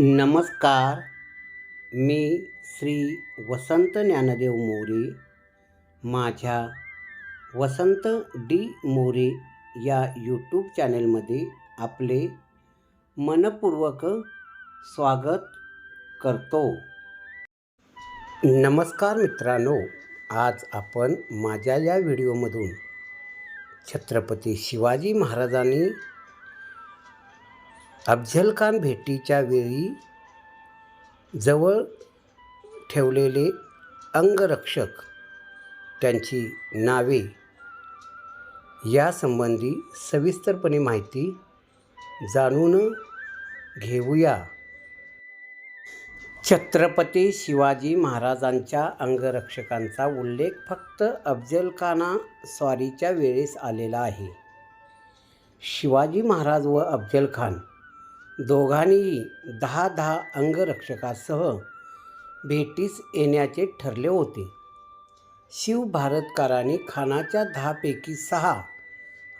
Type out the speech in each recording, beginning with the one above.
नमस्कार. मी श्री वसंत ज्ञानदेव मोरे. माझ्या वसंत डी मोरे या यूट्यूब चॅनलमध्ये आपले मनपूर्वक स्वागत करतो. नमस्कार मित्रांनो आज आपण माझ्या या व्हिडिओमधून छत्रपती शिवाजी महाराजांनी अफझलखान भेटीच्या वेळी जवळ ठेवलेले अंगरक्षक त्यांची नावे यासंबंधी सविस्तरपणे माहिती जाणून घेऊया. छत्रपती शिवाजी महाराजांच्या अंगरक्षकांचा उल्लेख फक्त अफजल खाना स्वारीच्या वेळेस आलेला आहे. शिवाजी महाराज व अफजल खान दोघांनीही दहा दहा अंगरक्षकासह भेटीस येण्याचे ठरले होते. शिव भारतकारांनी खानाच्या दहापैकी सहा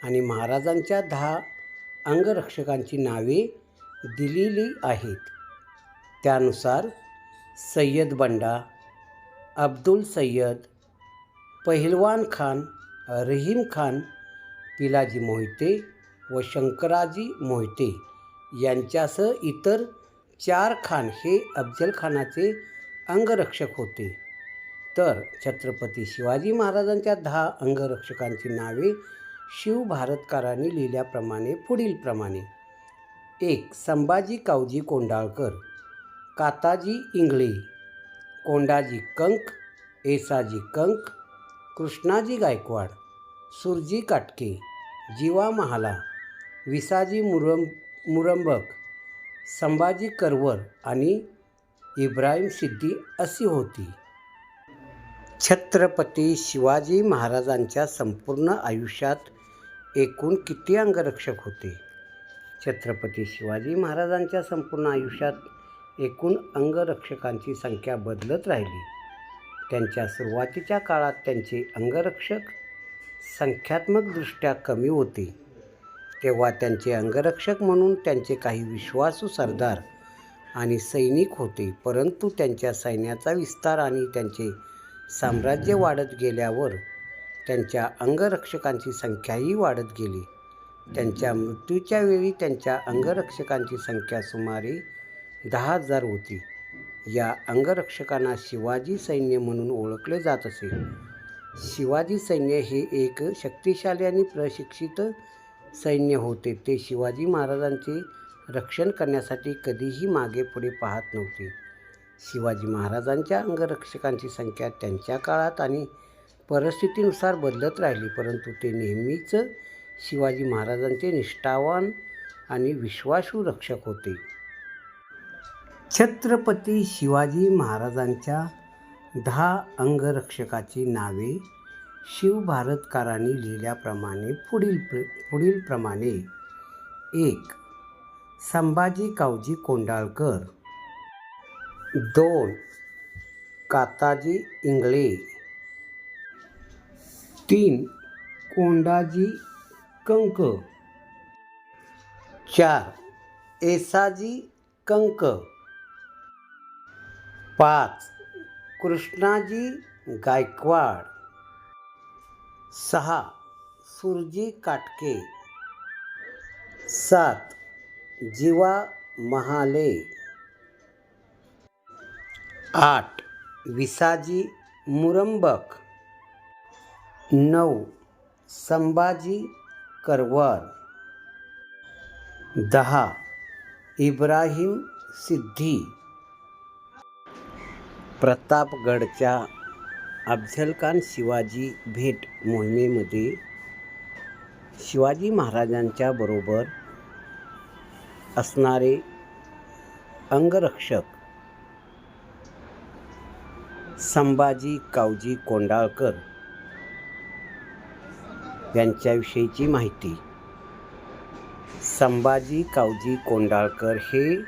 आणि महाराजांच्या दहा अंगरक्षकांची नावे दिलेली आहेत. त्यानुसार सय्यद बंडा अब्दुल सय्यद पहिलवान खान रहीम खान पिलाजी मोहिते व शंकराजी मोहिते यांच्यासह इतर चार खान हे अफजलखानाचे अंगरक्षक होते. तर छत्रपती शिवाजी महाराजांच्या दहा अंगरक्षकांची नावे शिव भारतकारांनी लिहिल्याप्रमाणे पुढीलप्रमाणे. एक संभाजी कावजी कोंडाळकर. काताजी इंगळे. कोंडाजी कंक. एसाजी कंक. कृष्णाजी गायकवाड. सुरजी काटके. जीवा महाला. विसाजी मुरम मुरंबक संभाजी करवर आणि इब्राहिम सिद्दी अशी होती. छत्रपती शिवाजी महाराजांच्या संपूर्ण आयुष्यात एकूण किती अंगरक्षक होते? छत्रपती शिवाजी महाराजांच्या संपूर्ण आयुष्यात एकूण अंगरक्षकांची संख्या बदलत राहिली. त्यांच्या सुरुवातीच्या काळात त्यांचे अंगरक्षक संख्यात्मकदृष्ट्या कमी होते. तेव्हा त्यांचे अंगरक्षक म्हणून त्यांचे काही विश्वासू सरदार आणि सैनिक होते. परंतु त्यांच्या सैन्याचा विस्तार आणि त्यांचे साम्राज्य वाढत गेल्यावर त्यांच्या अंगरक्षकांची संख्याही वाढत गेली. त्यांच्या मृत्यूच्या वेळी त्यांच्या अंगरक्षकांची संख्या सुमारे दहा हजार होती. या अंगरक्षकांना शिवाजी सैन्य म्हणून ओळखले जात असे. शिवाजी सैन्य हे एक शक्तिशाली आणि प्रशिक्षित सैन्य होते. ते शिवाजी महाराजांचे रक्षण करण्यासाठी कधीही मागे पुढे पाहत नव्हते. शिवाजी महाराजांच्या अंगरक्षकांची संख्या त्यांच्या काळात आणि परिस्थितीनुसार बदलत राहिली परंतु ते नेहमीच शिवाजी महाराजांचे निष्ठावान आणि विश्वासू रक्षक होते. छत्रपती शिवाजी महाराजांच्या दहा अंगरक्षकाची नावे शिवभारतकारांनी लिहिल्याप्रमाणे पुढील प्र पुढीलप्रमाणे एक संभाजी कावजी कोंडाळकर. दोन काताजी इंगळे. तीन कोंडाजी कंक. चार एसाजी कंक. पाच कृष्णाजी गायकवाड. सहा. सुरजी काटके. सात. जीवा महाले. आठ. विसाजी मुरंबक. नऊ. संभाजी करवर दहा. इब्राहिम सिद्धी. प्रतापगडच्या अफझलखान शिवाजी भेट मोहिमेमध्ये शिवाजी महाराजांच्या बरोबर असणारे अंगरक्षक संभाजी कावजी कोंडाळकर यांच्याविषयीची माहिती. संभाजी कावजी कोंडाळकर हे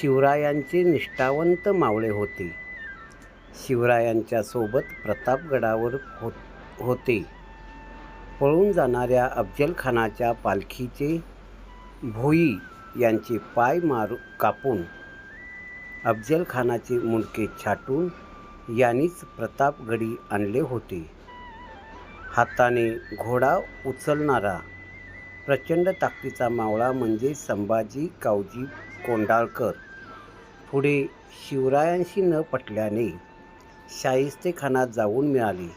शिवरायांचे निष्ठावंत मावळे होते. शिवरायांच्या सोबत प्रतापगडावर हो होते. पळून जाणाऱ्या अफजलखानाच्या पालखीचे भोई यांचे पाय मारू कापून अफजलखानाचे मुंडके छाटून यांनीच प्रतापगडी आणले होते. हाताने घोडा उचलणारा प्रचंड ताकदीचा मावळा म्हणजे संभाजी कावजी कोंडाळकर. पुढे शिवरायांशी न पटल्याने शाहिस्तेखानात जाऊन मिळाले.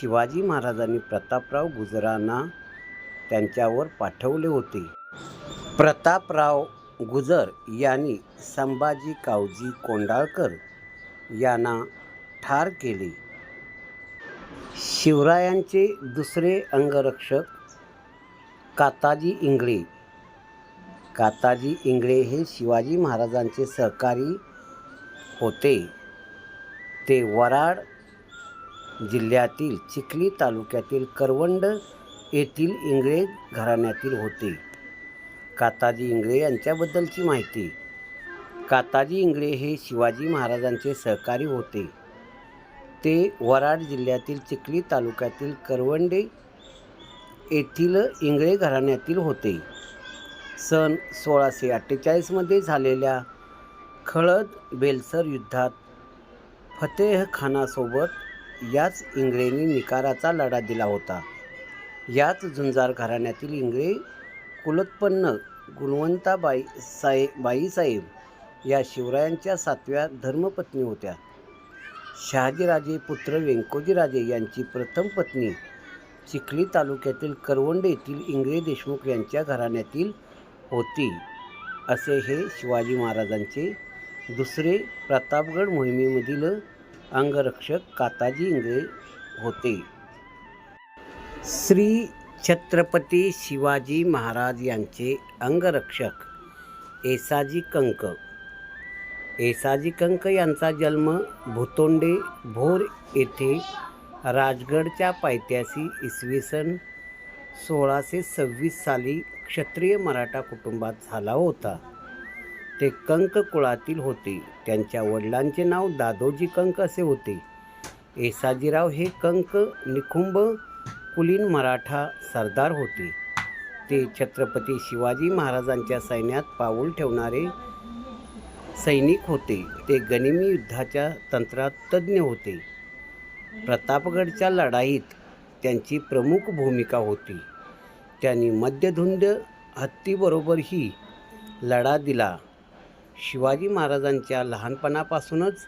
शिवाजी महाराजांनी प्रतापराव गुजरांना त्यांच्यावर पाठवले होते. प्रतापराव गुजर यांनी संभाजी कावजी कोंडाळकर यांना ठार केले. शिवरायांचे दुसरे अंगरक्षक काताजी इंगळे. काताजी इंगळे हे शिवाजी महाराजांचे सहकारी होते. ते वराड जिल्ह्यातील चिखली तालुक्यातील करवंड येथील इंगळे घराण्यातील होते. काताजी इंगळे यांच्याबद्दलची माहिती. काताजी इंगळे हे शिवाजी महाराजांचे सहकारी होते. ते वराड जिल्ह्यातील चिखली तालुक्यातील करवंडे येथील इंगळे घराण्यातील होते. सन सोळाशे अठ्ठेचाळीसमध्ये झालेल्या खळद बेलसर युद्धात फतेह खानासोबत याच इंगळेंनी निकाराचा लढा दिला होता. याच झुंजार घराण्यातील इंगळे कुलोत्पन्न गुणवंताबाई साहेब बाईसाहेब या शिवरायांच्या सातव्या धर्मपत्नी होत्या. शहाजीराजे पुत्र व्यंकोजीराजे यांची प्रथम पत्नी चिखली तालुक्यातील करवंडे येथील इंगळे देशमुख यांच्या घराण्यातील होती. असे हे शिवाजी महाराजांचे दुसरे प्रतापगड मोहिमेमधील अंगरक्षक काताजी इंगळे होते. श्री छत्रपती शिवाजी महाराज यांचे अंगरक्षक एसाजी कंक. एसाजी कंक यांचा जन्म भुतोंडे भोर येथे राजगडच्या पायथ्याशी इसवी सन सोळाशे सव्वीस साली क्षत्रिय मराठा कुटुंबात झाला होता. ते कंक कुळातील होते. त्यांच्या वडिलांचे नाव दादोजी कंक असे होते. एसाजीराव हे कंक निखुंब कुलीन मराठा सरदार होते. ते छत्रपती शिवाजी महाराजांच्या सैन्यात पाऊल ठेवणारे सैनिक होते. ते गनिमी युद्धाच्या तंत्रात तज्ज्ञ होते. प्रतापगडच्या लढाईत त्यांची प्रमुख भूमिका होती. त्यांनी मध्यधुंद हत्तीबरोबरही लढा दिला. शिवाजी महाराजांच्या लहानपणापासूनच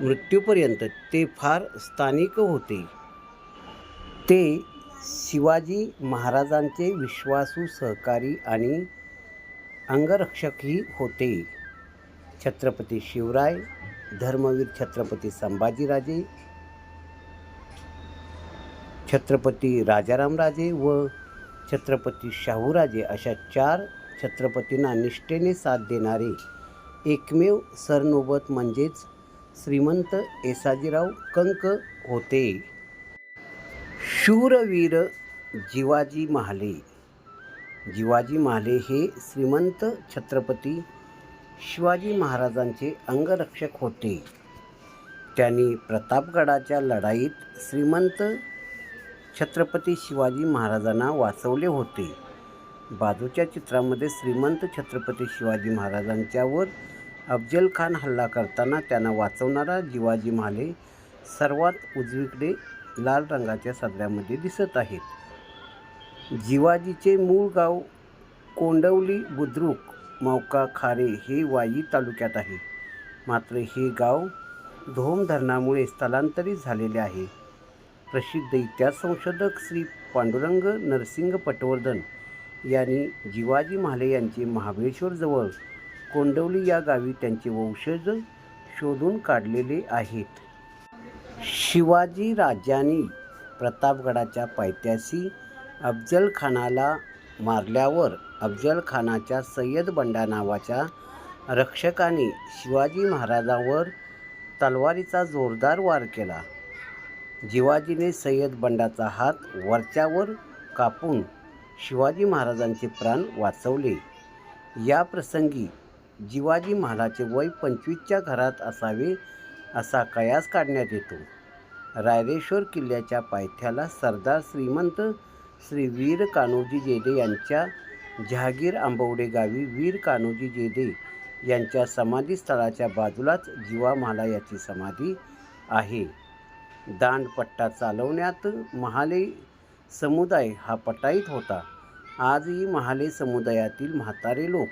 मृत्यूपर्यंत ते फार स्थानिक होते. ते शिवाजी महाराजांचे विश्वासू सहकारी आणि अंगरक्षकही होते. छत्रपती शिवराय धर्मवीर छत्रपती संभाजीराजे छत्रपती राजारामराजे व छत्रपती शाहूराजे अशा चार छत्रपतींना निष्ठेने साथ देणारे एकमेव सरनोबत म्हणजेच श्रीमंत एसाजीराव कंक होते. शूरवीर जिवाजी महाले. जिवाजी महाले हे श्रीमंत छत्रपती शिवाजी महाराजांचे अंगरक्षक होते. त्यांनी प्रतापगडाच्या लढाईत श्रीमंत छत्रपती शिवाजी महाराजांना वाचवले होते. बाजूच्या चित्रामध्ये श्रीमंत छत्रपती शिवाजी महाराजांच्यावर अफजल खान हल्ला करताना त्यांना वाचवणारा जिवाजी महाले सर्वात उजवीकडे लाल रंगाच्या सदऱ्यामध्ये दिसत आहेत. जिवाजीचे मूळ गाव कोंडवली बुद्रुक मौका खारे हे वाई तालुक्यात आहे. मात्र हे गाव धोम धरणामुळे स्थलांतरित झालेले आहे. प्रसिद्ध इतिहास संशोधक श्री पांडुरंग नरसिंग पटवर्धन यांनी जिवाजी महाले यांचे महाबळेश्वरजवळ कोंडवली या गावी त्यांचे वंशज शोधून काढलेले आहेत. शिवाजी राजांनी प्रतापगडाच्या पायथ्याशी अफजलखानाला मारल्यावर अफजलखानाच्या सय्यद बंडा नावाच्या रक्षकाने शिवाजी महाराजांवर तलवारीचा जोरदार वार केला. जिवाजीने सय्यद बंडाचा हात वरच्यावर कापून शिवाजी महाराजांचे प्राण वाचवले. या प्रसंगी जिवाजी महालाचे वय पंचवीसच्या घरात असावे असा कयास काढण्यात येतो. रायरेश्वर किल्ल्याच्या पायथ्याला सरदार श्रीमंत श्री वीर कान्होजी जेदे यांच्या जहागीर आंबवडे गावी वीर कान्होजी जेदे यांच्या समाधीस्थळाच्या बाजूलाच जिवा महाला याची समाधी आहे. दांडपट्टा चालवण्यात महाले समुदाय हा पटाईत होता. आजही महाले समुदायातील म्हातारे लोक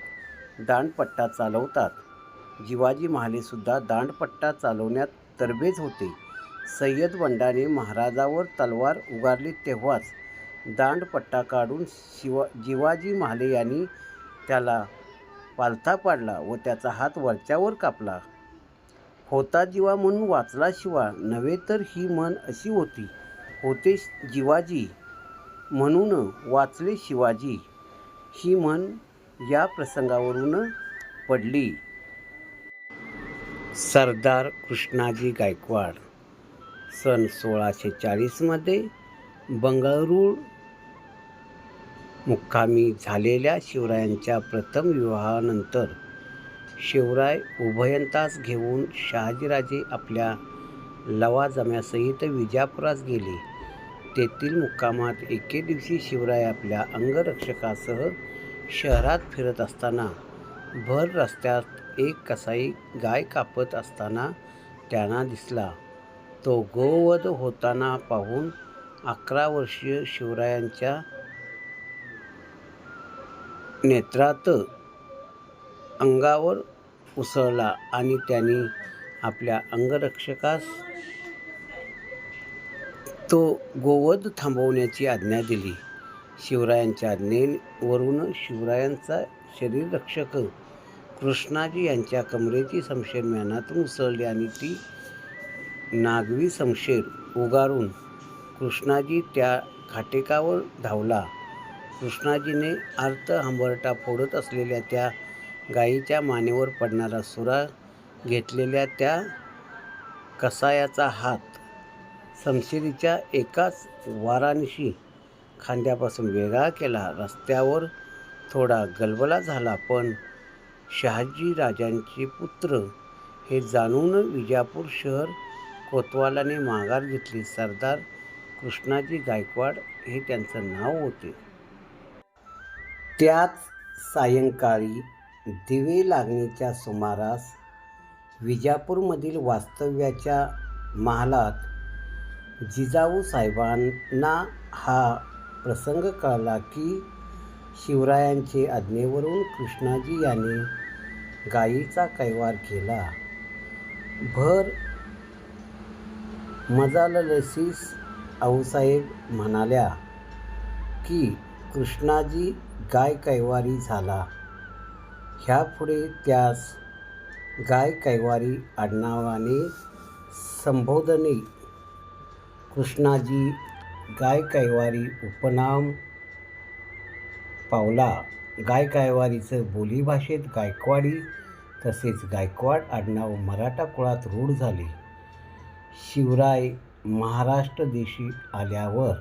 दांडपट्टा चालवतात. जिवाजी महालेसुद्धा दांडपट्टा चालवण्यात तरबेज होते. सय्यद बंडाने महाराजावर तलवार उगारली तेव्हाच दांडपट्टा काढून शिवा जिवाजी महाले यांनी त्याला पालथा पाडला व त्याचा हात वरच्यावर कापला. होता जीवा म्हणून वाचला शिवा नव्हे तर ही म्हण अशी होती. होते जिवाजी म्हणून वाचले शिवाजी. ही म्हण या प्रसंगावरून पडली. सरदार कृष्णाजी गायकवाड सन सोळाशे चाळीसमध्ये बंगळूर मुक्कामी झालेल्या शिवरायांच्या प्रथम विवाहानंतर शिवराय उभयंतास घेऊन शहाजीराजे आपल्या लवाजम्यासहित विजापुरास गेले. तेथील मुक्कामात एके दिवशी शिवराय आपल्या अंगरक्षकासह शहरात फिरत असताना भर रस्त्यात एक कसाई गाय कापत असताना त्यांना दिसला. तो गोवध होताना पाहून अकरा वर्षीय शिवरायांच्या नेत्रात अंगावर उसळला आणि त्यांनी आपल्या अंगरक्षकास तो गोवध थांबवण्याची आज्ञा दिली. शिवरायांच्या आज्ञेवरून शिवरायांचा शरीररक्षक कृष्णाजी यांच्या कमरेची समशेर म्यानातून उसळली आणि ती नागवी समशेर उगारून कृष्णाजी त्या खाटेकावर धावला. कृष्णाजीने अर्थ हंबरटा फोडत असलेल्या त्या गायीच्या मानेवर पडणारा सुरा घेतलेल्या त्या कसायाचा हात समशिरीच्या एकाच वारानिशी खांद्यापासून वेगळा केला. रस्त्यावर थोडा गलबला झाला पण शहाजी राजांचे पुत्र हे जाणून विजापूर शहर कोतवालाने माघार घेतली. सरदार कृष्णाजी गायकवाड हे त्यांचं नाव होते. त्याच सायंकाळी दिवे लागणीच्या सुमारास विजापूरमधील वास्तव्याच्या महालात जिजाऊ साहेबांना हा प्रसंग कळला की शिवरायांचे आज्ञेवरून कृष्णाजी यांनी गायीचा कैवार केला. भर मजालसीस आऊसाहेब म्हणाल्या की कृष्णाजी गाय कैवारी झाला. ह्यापुढे त्यास गाय कैवारी आडनावाने संबोधणे कृष्णाजी गायकैवारी उपनाम पावला. गायकैवारीचं बोलीभाषेत गायकवाडी तसेच गायकवाड आडनाव मराठा कुळात रूढ झाले. शिवराय महाराष्ट्र देशी आल्यावर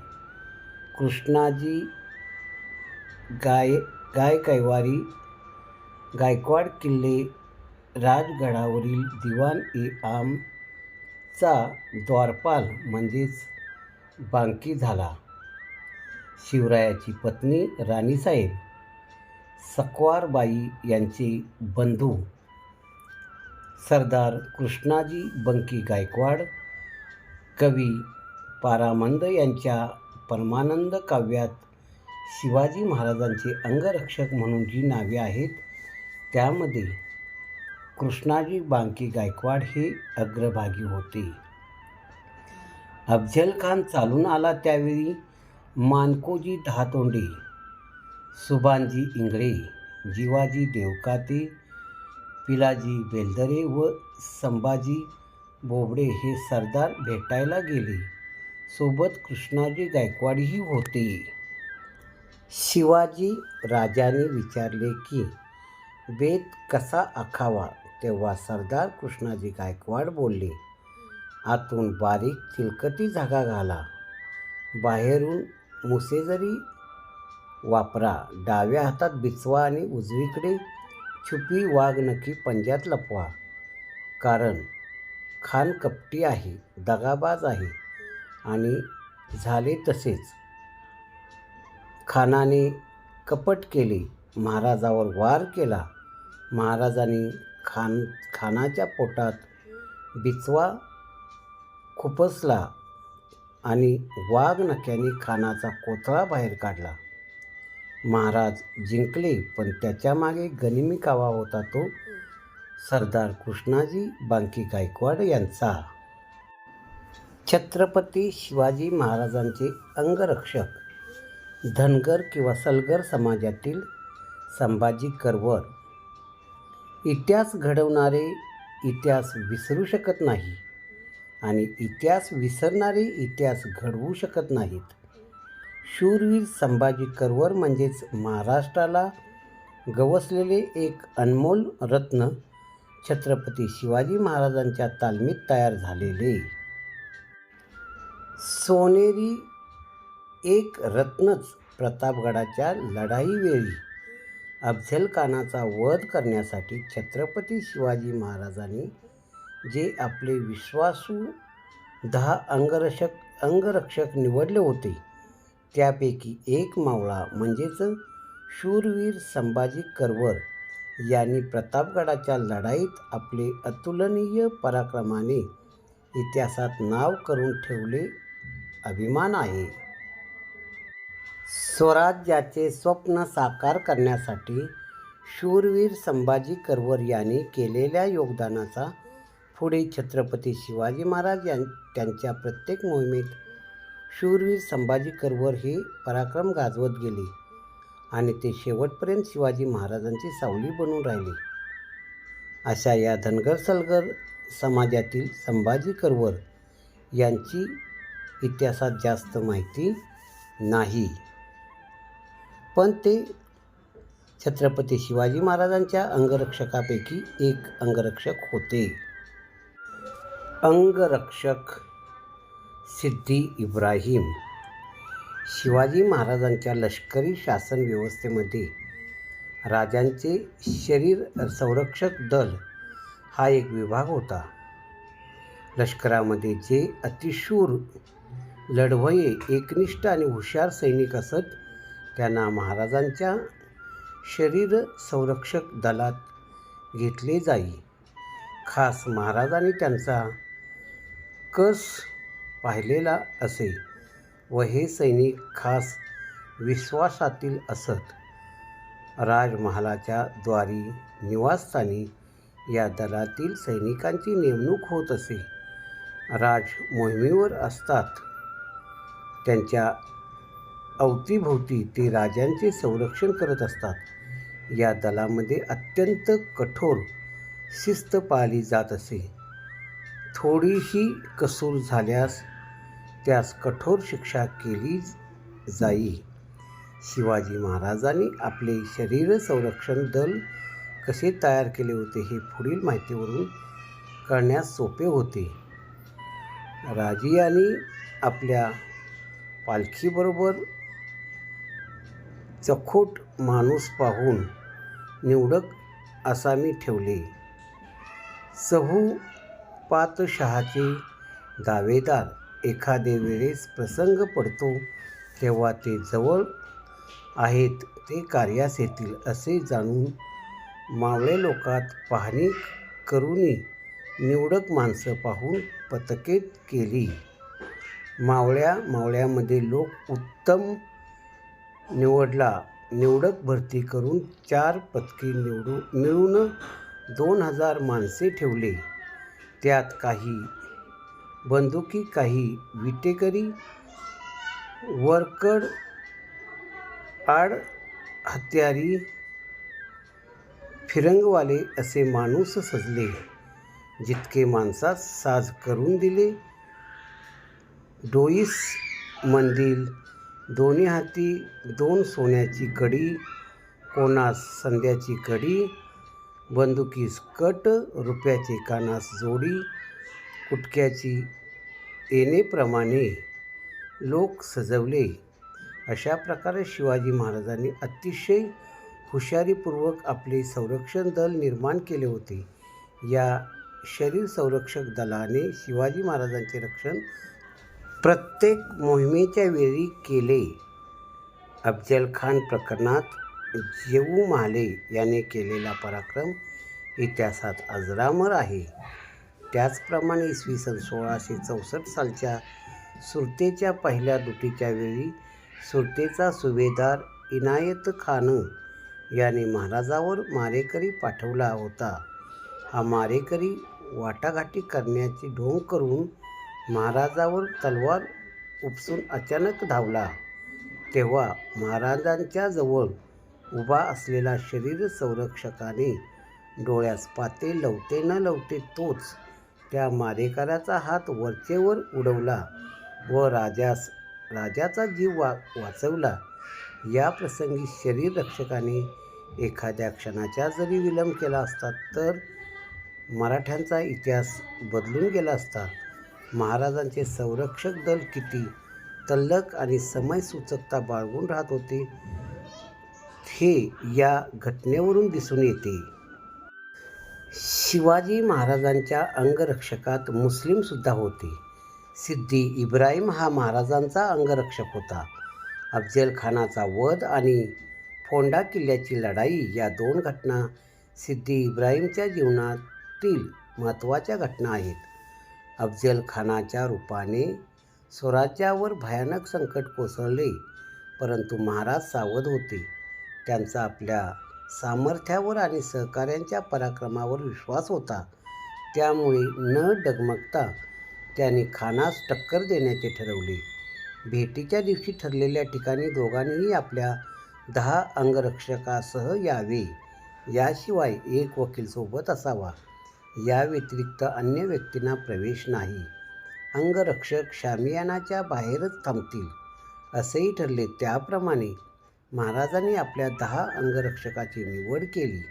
कृष्णाजी गाय गायकैवारी गायकवाड किल्ले राजगडावरील दिवाण ए आम चा द्वारपाल म्हणजेच बांकी झाला. शिवरायाची पत्नी राणीसाहेब सकवारबाई यांचे बंधू सरदार कृष्णाजी बंकी गायकवाड कवी पारामंद यांच्या परमानंद काव्यात शिवाजी महाराजांचे अंगरक्षक म्हणून जी नावे आहेत त्यामध्ये कृष्णाजी बांकी गायकवाड हे अग्रभागी होते. अफझल खान चालून आला त्यावेळी मानकोजी दहातोंडे सुभानजी इंगळे जिवाजी देवकाते पिलाजी बेलदरे व संभाजी बोबडे हे सरदार भेटायला गेले. सोबत कृष्णाजी गायकवाडही होते. शिवाजी राजाने विचारले की बेत कसा आखावा? तेव्हा सरदार कृष्णाजी गायकवाड बोलले आतून बारीक चिलकती झागा घाला. बाहेरून मुसेजरी वापरा डाव्या हातात बिचवा आणि उजवीकडे छुपी वाघ नक्की पंजात लपवा. कारण खान कपटी आहे दगाबाज आहे आणि झाले तसेच. खानाने कपट केले महाराजावर वार केला. महाराजांनी खान खानाच्या पोटात बिचवा खुपसला आणि वाघ नक्याने खानाचा कोथळा बाहेर काढला. महाराज जिंकले पण त्याच्यामागे गनिमी कावा होता तो सरदार कृष्णाजी बांकी गायकवाड यांचा. छत्रपती शिवाजी महाराजांचे अंगरक्षक धनगर किंवा सलगर समाजातील संभाजी करवर इतिहास घडवणारे इतिहास विसरू शकत नाही आणि इतिहास विसरणारे इतिहास घडवू शकत नाहीत. शूरवीर संभाजी करवर म्हणजेच महाराष्ट्राला गवसलेले एक अनमोल रत्न छत्रपती शिवाजी महाराजांच्या तालमीत तयार झालेले. सोनेरी एक रत्नच प्रतापगडाच्या लढाईवेळी अफझलखानाचा वध करण्यासाठी छत्रपती शिवाजी महाराजांनी जे आपले विश्वासू दहा अंगरक्षक अंगरक्षक निवडले होते त्यापैकी एक मावळा म्हणजेच शूरवीर संभाजी करवर यांनी प्रतापगडाच्या लढाईत आपले अतुलनीय पराक्रमाने इतिहासात नाव करून ठेवले अभिमान आहे. स्वराज्याचे स्वप्न साकार करण्यासाठी शूरवीर संभाजी करवर यांनी केलेल्या योगदानाचा पुढे छत्रपती शिवाजी महाराज यां त्यांच्या प्रत्येक मोहिमेत शूरवीर संभाजी करवर ही पराक्रम गाजवत गेले आणि ते शेवटपर्यंत शिवाजी महाराजांची सावली बनून राहिले. अशा या धनगर सलगर समाजातील संभाजी करवर यांची इतिहासात जास्त माहिती नाही. पण ते छत्रपती शिवाजी महाराजांच्या अंगरक्षकापैकी एक अंगरक्षक होते. अंगरक्षक सिद्धी इब्राहिम. शिवाजी महाराजांच्या लष्करी शासन व्यवस्थेमध्ये राजांचे शरीर संरक्षक दल हा एक विभाग होता. लष्करामध्ये जे अतिशूर लढवये एकनिष्ठ आणि हुशार सैनिक असत त्यांना महाराजांच्या शरीर संरक्षक दलात घेतले जाई. खास महाराजांनी त्यांचा कस पाहिलेला असे व हे सैनिक खास विश्वासातील असत. राजमहालाच्या द्वारी निवासस्थानी या दलातील सैनिकांची नेमणूक होत असे. राज मोहिमेवर असतात. त्यांच्या अवतीभोवती ते राजांचे संरक्षण करत असतात. या दलामध्ये अत्यंत कठोर शिस्त पाळली जात असे. थोडीही कसूर झाल्यास त्यास कठोर शिक्षा केली जाई. शिवाजी महाराजांनी आपले शरीर संरक्षण दल कसे तयार केले होते हे पुढील माहितीवरून करण्यास सोपे होते. राजियांनी आपल्या पालखीबरोबर चखोट माणूस पाहून निवडक आसामी ठेवले. सहू पातशहाचे दावेदार एखादे वेळेस प्रसंग पडतो तेव्हा ते जवळ आहेत ते कार्यास येतील असे जाणून मावळे लोकात पाहणी करूनही निवडक माणसं पाहून पथकेत केली. मावळ्या मावळ्यामध्ये लोक उत्तम निवडला. निवडक भरती करून चार पदकी निवडू मिळून दोन हजार माणसे ठेवले. त्यात काही बंदुकी काही विटेकरी वरकड आड हत्यारी फिरंगवाले असे माणूस सजले जितके माणसास साज करून दिले. डोईस मंदिर दोन्ही हाती दोन सोन्याची कडी कोणास संध्याची कडी बंदुकीस कट रुपयाचे कानास जोडी कुटक्याची येणेप्रमाणे लोक सजवले. अशा प्रकारे शिवाजी महाराजांनी अतिशय हुशारीपूर्वक आपले संरक्षण दल निर्माण केले होते. या शरीर संरक्षक दलाने शिवाजी महाराजांचे रक्षण प्रत्येक मोहिमेच्या वेळी केले. अफजल खान प्रकरणात जेऊ महाले याने केलेला पराक्रम इतिहासात अजरामर आहे. त्याचप्रमाणे इसवी सन सोळाशे चौसष्ट सालच्या सुरतेच्या पहिल्या दुटीच्या वेळी सुरतेचा सुभेदार इनायत खान याने महाराजावर मारेकरी पाठवला होता. हा मारेकरी वाटाघाटी करण्याची ढोंग करून महाराजावर तलवार उपसून अचानक धावला. तेव्हा महाराजांच्या जवळ उभा असलेला शरीर संरक्षकाने डोळ्यास पाते लवते न लवते तोच त्या मारेकऱ्याचा हात वरचेवर उडवला व राजास राजाचा जीव वा वाचवला. या प्रसंगी शरीर रक्षकाने एखाद्या क्षणाचा जरी विलंब केला असता तर मराठ्यांचा इतिहास बदलून गेला असता. महाराजांचे संरक्षक दल किती तल्लक आणि समयसूचकता बाळगून राहत होते हे या घटनेवरून दिसून येते. शिवाजी महाराजांच्या अंगरक्षकात मुस्लिमसुद्धा होते. सिद्धी इब्राहिम हा महाराजांचा अंगरक्षक होता. अफजल खानाचा वध आणि फोंडा किल्ल्याची लढाई या दोन घटना सिद्धी इब्राहिमच्या जीवनातील महत्त्वाच्या घटना आहेत. अफजलखानाच्या रूपाने स्वराज्यावर भयानक संकट कोसळले परंतु महाराज सावध होते. त्यांचा आपल्या सामर्थ्यावर आणि सहकाऱ्यांच्या पराक्रमावर विश्वास होता. त्यामुळे न डगमगता त्यांनी खानास टक्कर देण्याचे ठरवले. भेटीच्या दिवशी ठरलेल्या ठिकाणी दोघांनीही आपल्या दहा अंगरक्षकासह यावे. याशिवाय एक वकीलसोबत असावा. या व्यतिरिक्त अन्य व्यक्तींना प्रवेश नाही. अंगरक्षक शामियानाच्या बाहेरच थांबतील असेही ठरले. त्याप्रमाणे महाराजांनी आपल्या दहा अंगरक्षकाची निवड केली.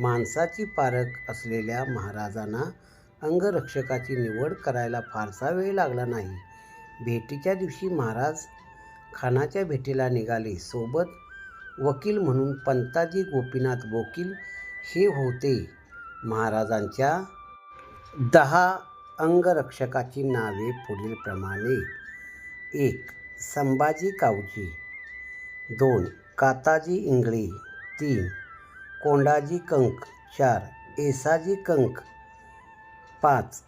माणसाची पारख असलेल्या महाराजांना अंगरक्षकाची निवड करायला फारसा वेळ लागला नाही. भेटीच्या दिवशी महाराज खानाच्या भेटीला निघाले. सोबत वकील म्हणून पंताजी गोपीनाथ बोकील हे होते. महाराजांच्या दहा अंगरक्षकाची नावे पुढीलप्रमाणे एक संभाजी कावजी. दोन काताजी इंगळे. तीन कोंडाजी कंक. चार एसाजी कंक. पाच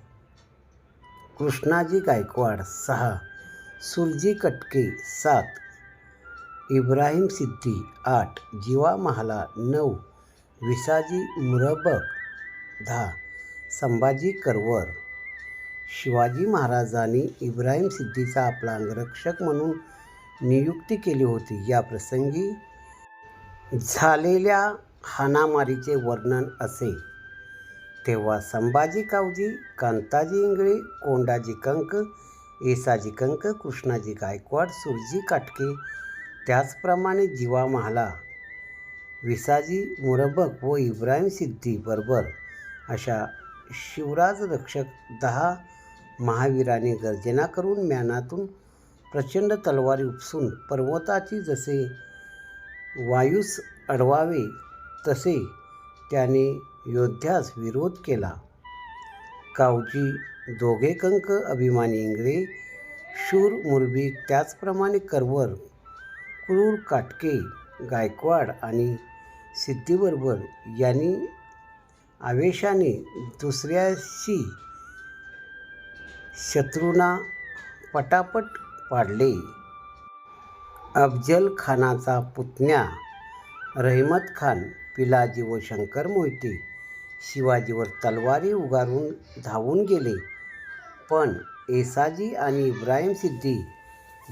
कृष्णाजी गायकवाड. सहा सुरजी कटके. सात इब्राहिम सिद्धी. आठ जीवा महाला. नऊ विसाजी मुरबक. दहा संभाजी करवर. शिवाजी महाराजांनी इब्राहिम सिद्धीचा आपला अंगरक्षक म्हणून नियुक्ती केली होती. या प्रसंगी झालेल्या हाणामारीचे वर्णन असे. तेव्हा संभाजी कावजी कांताजी इंगळे कोंडाजी कंक येसाजी कंक कृष्णाजी गायकवाड सुरजी काटके त्याचप्रमाणे जीवा महाला विसाजी मुरबक व इब्राहिम सिद्धी बरोबर अशा शिवराज रक्षक दहा महावीराने गर्जना करून म्यानातून प्रचंड तलवारी उपसून पर्वताची जसे वायूस अडवावे तसे त्याने योद्ध्यास विरोध केला. कावजी दोघे कंक अभिमानी इंगळे शूर मुरबी त्याचप्रमाणे करवर क्रूर काटके गायकवाड आणि सिद्धीबरोबर यांनी आवेशाने दुसऱ्याशी शत्रूंना पटापट पाडले. अफजल खानाचा पुतण्या रहिमत खान पिलाजी व शंकर मोहिते शिवाजीवर तलवारी उगारून धावून गेले. पण एसाजी आणि इब्राहिम सिद्धी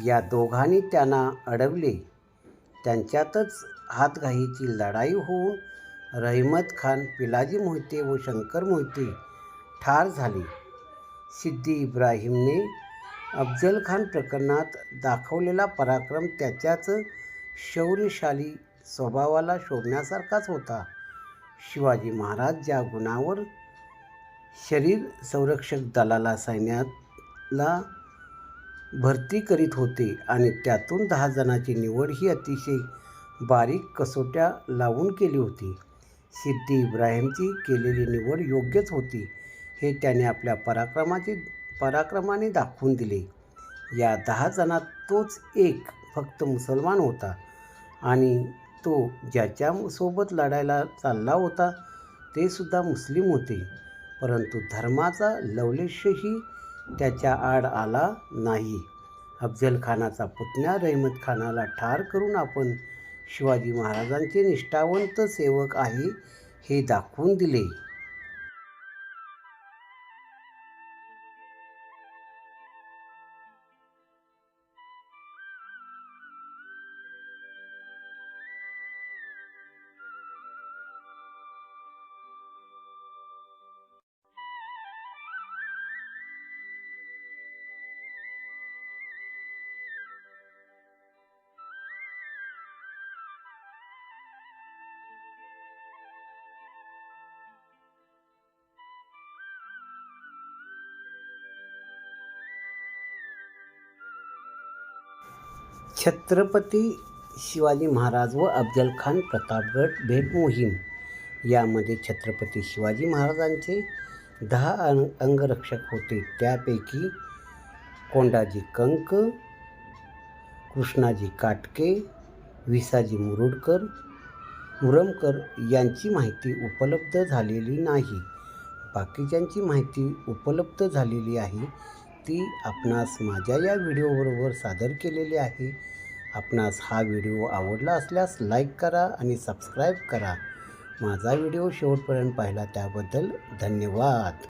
या दोघांनी त्यांना अडवले. त्यांच्यातच हातघाईची लढाई होऊन रहिमत खान पिलाजी मोहिते व शंकर मोहिते ठार झाले. सिद्धी इब्राहिमने अफजल खान प्रकरणात दाखवलेला पराक्रम त्याच्याच शौर्यशाली स्वभावाला शोभण्यासारखाच होता. शिवाजी महाराज ज्या गुणावर शरीर संरक्षक दलाला सैन्याला भरती करीत होते आणि त्यातून दहा जणांची निवड ही अतिशय बारीक कसोट्या लावून केली होती. सिद्धी इब्राहिमची केलेली निवड योग्यच होती हे त्याने आपल्या पराक्रमाचे पराक्रमाने दाखवून दिले. या दहा जणात तोच एक फक्त मुसलमान होता आणि तो ज्याच्या सोबत लढायला चालला होता ते सुद्धा मुस्लिम होते. परंतु धर्माचा लवलेशही त्याच्या आड आला नाही. अफजल खानाचा पुतण्या रहमत खानाला ठार करून आपण शिवाजी महाराजांचे निष्ठावंत सेवक आहे हे दाखवून दिले. छत्रपती शिवाजी महाराज व अफजल खान प्रतापगड भेट मोहीम. यामध्ये छत्रपती शिवाजी महाराजांचे दहा अंग अंगरक्षक होते. त्यापैकी कोंडाजी कंक कृष्णाजी काटके विसाजी मुरुडकर मुरमकर यांची माहिती उपलब्ध झालेली नाही. बाकीच्यांची माहिती उपलब्ध झालेली आहे ती आपणास माझ्या या व्हिडिओबरोबर सादर केलेली आहे. आपणास हा व्हिडिओ आवडला असल्यास लाईक करा आणि सबस्क्राईब करा. माझा व्हिडिओ शेवटपर्यंत पाहिला त्याबद्दल धन्यवाद.